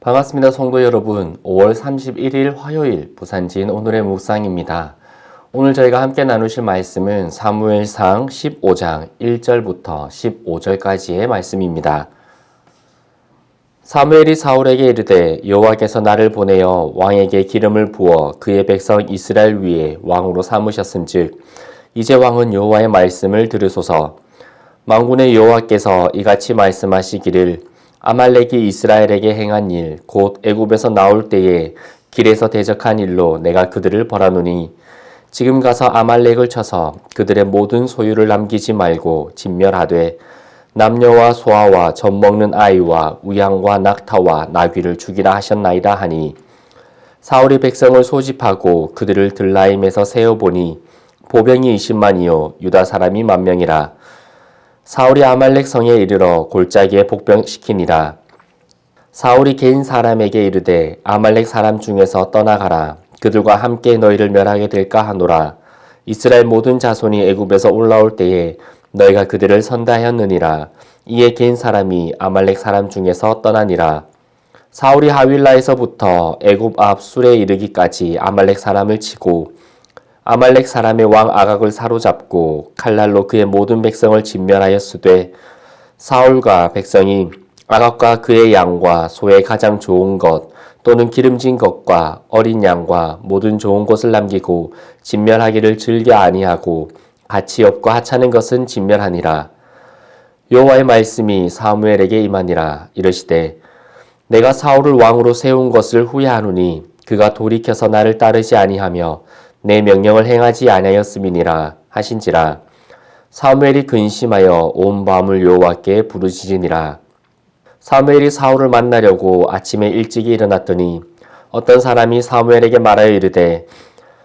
반갑습니다. 성도 여러분. 5월 31일 화요일 부산진 오늘의 묵상입니다. 오늘 저희가 함께 나누실 말씀은 사무엘상 15장 1절부터 15절까지의 말씀입니다. 사무엘이 사울에게 이르되 여호와께서 나를 보내어 왕에게 기름을 부어 그의 백성 이스라엘 위에 왕으로 삼으셨은즉 이제 왕은 여호와의 말씀을 들으소서. 망군의 여호와께서 이같이 말씀하시기를 아말렉이 이스라엘에게 행한 일 곧 애굽에서 나올 때에 길에서 대적한 일로 내가 그들을 벌하노니 지금 가서 아말렉을 쳐서 그들의 모든 소유를 남기지 말고 진멸하되 남녀와 소아와 젖 먹는 아이와 우양과 낙타와 나귀를 죽이라 하셨나이다 하니 사울이 백성을 소집하고 그들을 들라임에서 세어보니 보병이 20만이요 유다 사람이 만 명이라. 사울이 아말렉 성에 이르러 골짜기에 복병시키니라. 사울이 개인 사람에게 이르되 아말렉 사람 중에서 떠나가라. 그들과 함께 너희를 멸하게 될까 하노라. 이스라엘 모든 자손이 애굽에서 올라올 때에 너희가 그들을 선다하였느니라. 이에 개인 사람이 아말렉 사람 중에서 떠나니라. 사울이 하윌라에서부터 애굽 앞 술에 이르기까지 아말렉 사람을 치고 아말렉 사람의 왕 아각을 사로잡고 칼날로 그의 모든 백성을 진멸하였으되 사울과 백성이 아각과 그의 양과 소의 가장 좋은 것 또는 기름진 것과 어린 양과 모든 좋은 것을 남기고 진멸하기를 즐겨 아니하고 없고 하찮은 것은 진멸하니라. 여호와의 말씀이 사무엘에게 임하니라. 이르시되 내가 사울을 왕으로 세운 것을 후회하노니 그가 돌이켜서 나를 따르지 아니하며 내 명령을 행하지 아니하였음이니라 하신지라. 사무엘이 근심하여 온 밤을 여호와께 부르짖으니라. 사무엘이 사울을 만나려고 아침에 일찍이 일어났더니 어떤 사람이 사무엘에게 말하여 이르되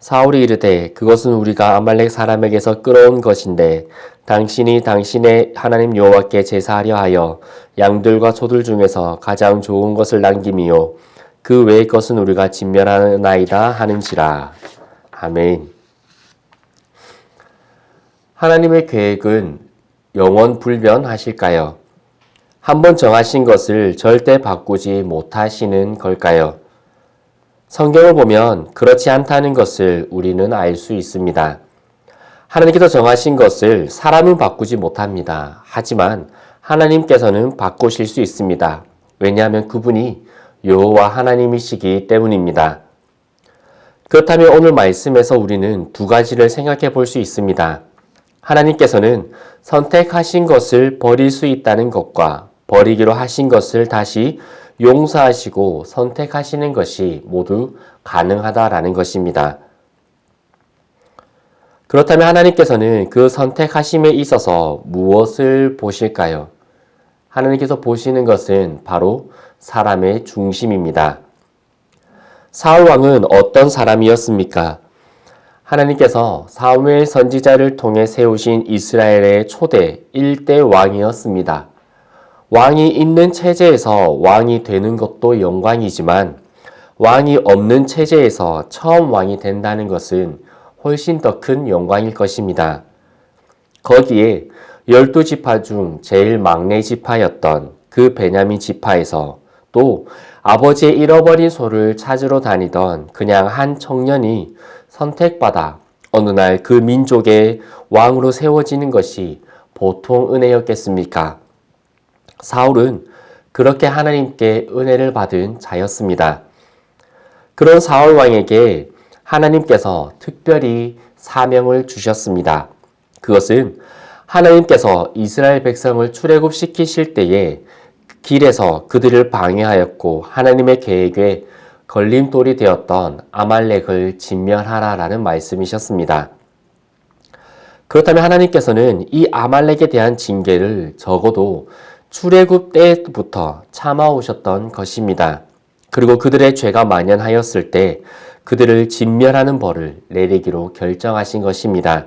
사울이 이르되 그것은 우리가 아말렉 사람에게서 끌어온 것인데 당신이 당신의 하나님 여호와께 제사하려 하여 양들과 소들 중에서 가장 좋은 것을 남김이요 그 외의 것은 우리가 진멸하나이다 하는지라 아멘. 하나님의 계획은 영원 불변하실까요? 한번 정하신 것을 절대 바꾸지 못하시는 걸까요? 성경을 보면 그렇지 않다는 것을 우리는 알 수 있습니다. 하나님께서 정하신 것을 사람은 바꾸지 못합니다. 하지만 하나님께서는 바꾸실 수 있습니다. 왜냐하면 그분이 여호와 하나님이시기 때문입니다. 그렇다면 오늘 말씀에서 우리는 두 가지를 생각해 볼 수 있습니다. 하나님께서는 선택하신 것을 버릴 수 있다는 것과 버리기로 하신 것을 다시 용서하시고 선택하시는 것이 모두 가능하다라는 것입니다. 그렇다면 하나님께서는 그 선택하심에 있어서 무엇을 보실까요? 하나님께서 보시는 것은 바로 사람의 중심입니다. 사울 왕은 어떤 사람이었습니까? 하나님께서 사무엘 선지자를 통해 세우신 이스라엘의 초대 1대 왕이었습니다. 왕이 있는 체제에서 왕이 되는 것도 영광이지만 왕이 없는 체제에서 처음 왕이 된다는 것은 훨씬 더 큰 영광일 것입니다. 거기에 열두 지파 중 제일 막내 지파였던 그 베냐민 지파에서 또 아버지의 잃어버린 소를 찾으러 다니던 그냥 한 청년이 선택받아 어느 날 그 민족의 왕으로 세워지는 것이 보통 은혜였겠습니까? 사울은 그렇게 하나님께 은혜를 받은 자였습니다. 그런 사울 왕에게 하나님께서 특별히 사명을 주셨습니다. 그것은 하나님께서 이스라엘 백성을 출애굽시키실 때에 길에서 그들을 방해하였고 하나님의 계획에 걸림돌이 되었던 아말렉을 진멸하라라는 말씀이셨습니다. 그렇다면 하나님께서는 이 아말렉에 대한 징계를 적어도 출애굽 때부터 참아오셨던 것입니다. 그리고 그들의 죄가 만연하였을 때 그들을 진멸하는 벌을 내리기로 결정하신 것입니다.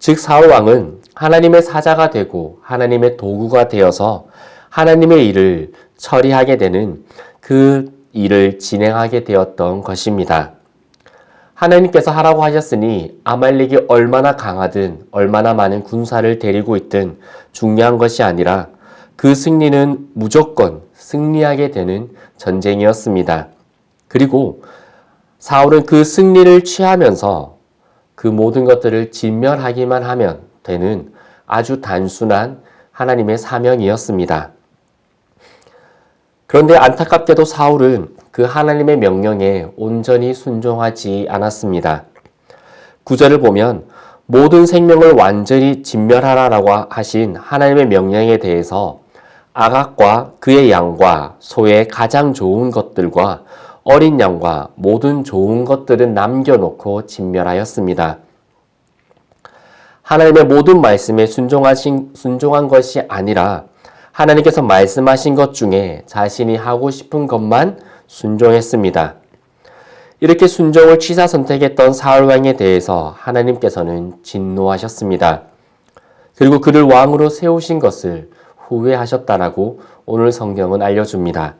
즉 사울 왕은 하나님의 사자가 되고 하나님의 도구가 되어서 하나님의 일을 처리하게 되는 그 일을 진행하게 되었던 것입니다. 하나님께서 하라고 하셨으니 아말렉이 얼마나 강하든 얼마나 많은 군사를 데리고 있든 중요한 것이 아니라 그 승리는 무조건 승리하게 되는 전쟁이었습니다. 그리고 사울은 그 승리를 취하면서 그 모든 것들을 진멸하기만 하면 되는 아주 단순한 하나님의 사명이었습니다. 그런데 안타깝게도 사울은 그 하나님의 명령에 온전히 순종하지 않았습니다. 구절을 보면 모든 생명을 완전히 진멸하라라고 하신 하나님의 명령에 대해서 아각과 그의 양과 소의 가장 좋은 것들과 어린 양과 모든 좋은 것들은 남겨놓고 진멸하였습니다. 하나님의 모든 말씀에 순종하신, 순종한 것이 아니라 하나님께서 말씀하신 것 중에 자신이 하고 싶은 것만 순종했습니다. 이렇게 순종을 취사 선택했던 사울 왕에 대해서 하나님께서는 진노하셨습니다. 그리고 그를 왕으로 세우신 것을 후회하셨다라고 오늘 성경은 알려줍니다.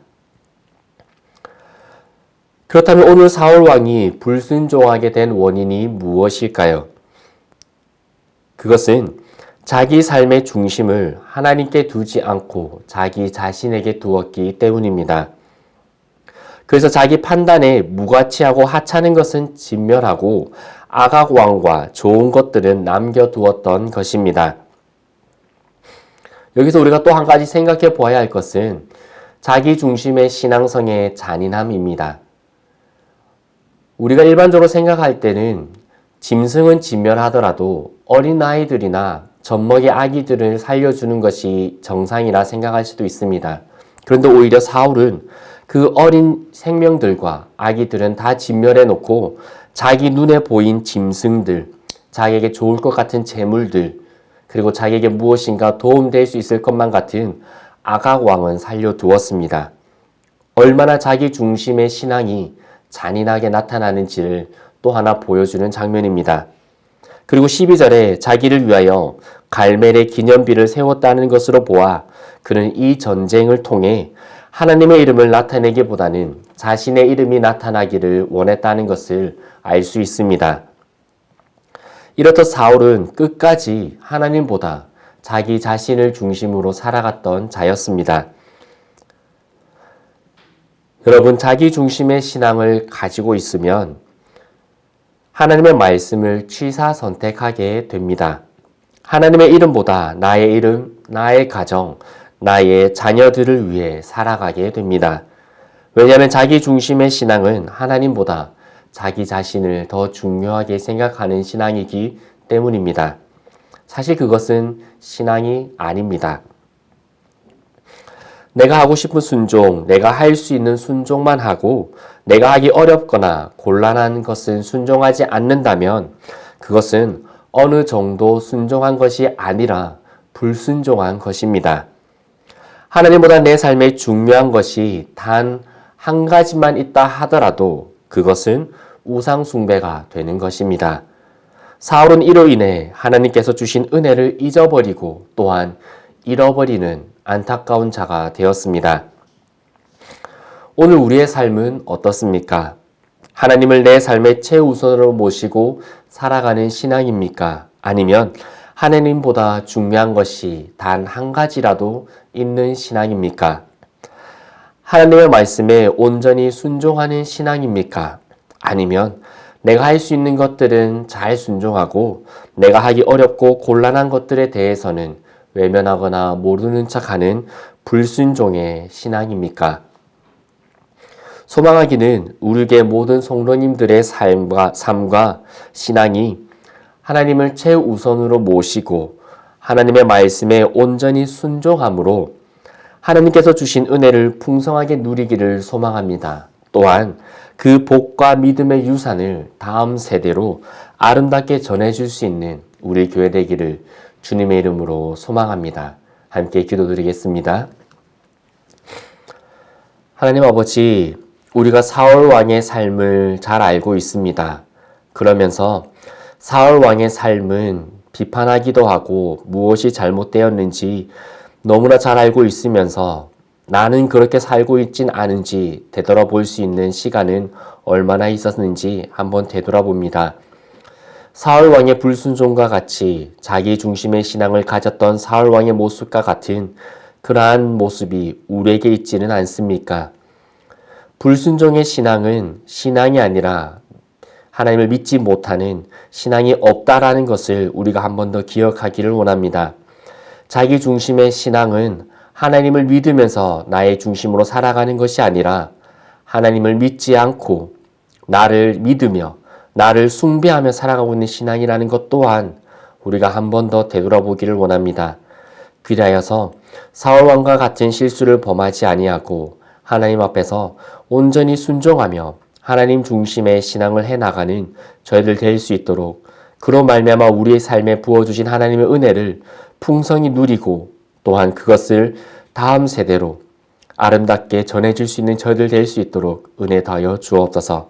그렇다면 오늘 사울 왕이 불순종하게 된 원인이 무엇일까요? 그것은 자기 삶의 중심을 하나님께 두지 않고 자기 자신에게 두었기 때문입니다. 그래서 자기 판단에 무가치하고 하찮은 것은 진멸하고 아각 왕과 좋은 것들은 남겨두었던 것입니다. 여기서 우리가 또 한 가지 생각해 보아야 할 것은 자기 중심의 신앙성의 잔인함입니다. 우리가 일반적으로 생각할 때는 짐승은 진멸하더라도 어린아이들이나 젖먹이 아기들을 살려주는 것이 정상이라 생각할 수도 있습니다. 그런데 오히려 사울은 그 어린 생명들과 아기들은 다 진멸해 놓고 자기 눈에 보인 짐승들, 자기에게 좋을 것 같은 재물들, 그리고 자기에게 무엇인가 도움될 수 있을 것만 같은 아각 왕은 살려두었습니다. 얼마나 자기 중심의 신앙이 잔인하게 나타나는지를 또 하나 보여주는 장면입니다. 그리고 12절에 자기를 위하여 갈멜의 기념비를 세웠다는 것으로 보아 그는 이 전쟁을 통해 하나님의 이름을 나타내기보다는 자신의 이름이 나타나기를 원했다는 것을 알 수 있습니다. 이렇듯 사울은 끝까지 하나님보다 자기 자신을 중심으로 살아갔던 자였습니다. 여러분, 자기 중심의 신앙을 가지고 있으면 하나님의 말씀을 취사 선택하게 됩니다. 하나님의 이름보다 나의 이름, 나의 가정, 나의 자녀들을 위해 살아가게 됩니다. 왜냐하면 자기 중심의 신앙은 하나님보다 자기 자신을 더 중요하게 생각하는 신앙이기 때문입니다. 사실 그것은 신앙이 아닙니다. 내가 하고 싶은 순종, 내가 할 수 있는 순종만 하고 내가 하기 어렵거나 곤란한 것은 순종하지 않는다면 그것은 어느 정도 순종한 것이 아니라 불순종한 것입니다. 하나님보다 내 삶에 중요한 것이 단 한 가지만 있다 하더라도 그것은 우상숭배가 되는 것입니다. 사울은 이로 인해 하나님께서 주신 은혜를 잊어버리고 또한 잃어버리는 안타까운 자가 되었습니다. 오늘 우리의 삶은 어떻습니까? 하나님을 내 삶의 최우선으로 모시고 살아가는 신앙입니까? 아니면 하나님보다 중요한 것이 단 한 가지라도 있는 신앙입니까? 하나님의 말씀에 온전히 순종하는 신앙입니까? 아니면 내가 할 수 있는 것들은 잘 순종하고 내가 하기 어렵고 곤란한 것들에 대해서는 외면하거나 모르는 척하는 불순종의 신앙입니까? 소망하기는 우리의 모든 성도님들의 삶과, 삶과 신앙이 하나님을 최우선으로 모시고 하나님의 말씀에 온전히 순종함으로 하나님께서 주신 은혜를 풍성하게 누리기를 소망합니다. 또한 그 복과 믿음의 유산을 다음 세대로 아름답게 전해줄 수 있는 우리 교회 되기를 주님의 이름으로 소망합니다. 함께 기도드리겠습니다. 하나님 아버지, 우리가 사울 왕의 삶을 잘 알고 있습니다. 그러면서 사울 왕의 삶은 비판하기도 하고 무엇이 잘못되었는지 너무나 잘 알고 있으면서 나는 그렇게 살고 있진 않은지 되돌아볼 수 있는 시간은 얼마나 있었는지 한번 되돌아봅니다. 사울 왕의 불순종과 같이 자기 중심의 신앙을 가졌던 사울 왕의 모습과 같은 그러한 모습이 우리에게 있지는 않습니까? 불순종의 신앙은 신앙이 아니라 하나님을 믿지 못하는 신앙이 없다라는 것을 우리가 한 번 더 기억하기를 원합니다. 자기 중심의 신앙은 하나님을 믿으면서 나의 중심으로 살아가는 것이 아니라 하나님을 믿지 않고 나를 믿으며 나를 숭배하며 살아가고 있는 신앙이라는 것 또한 우리가 한 번 더 되돌아보기를 원합니다. 그리하여서 사울 왕과 같은 실수를 범하지 아니하고 하나님 앞에서 온전히 순종하며 하나님 중심의 신앙을 해 나가는 저희들 될 수 있도록 그로 말미암아 우리의 삶에 부어 주신 하나님의 은혜를 풍성히 누리고 또한 그것을 다음 세대로 아름답게 전해질 수 있는 저희들 될 수 있도록 은혜 더하여 주옵소서.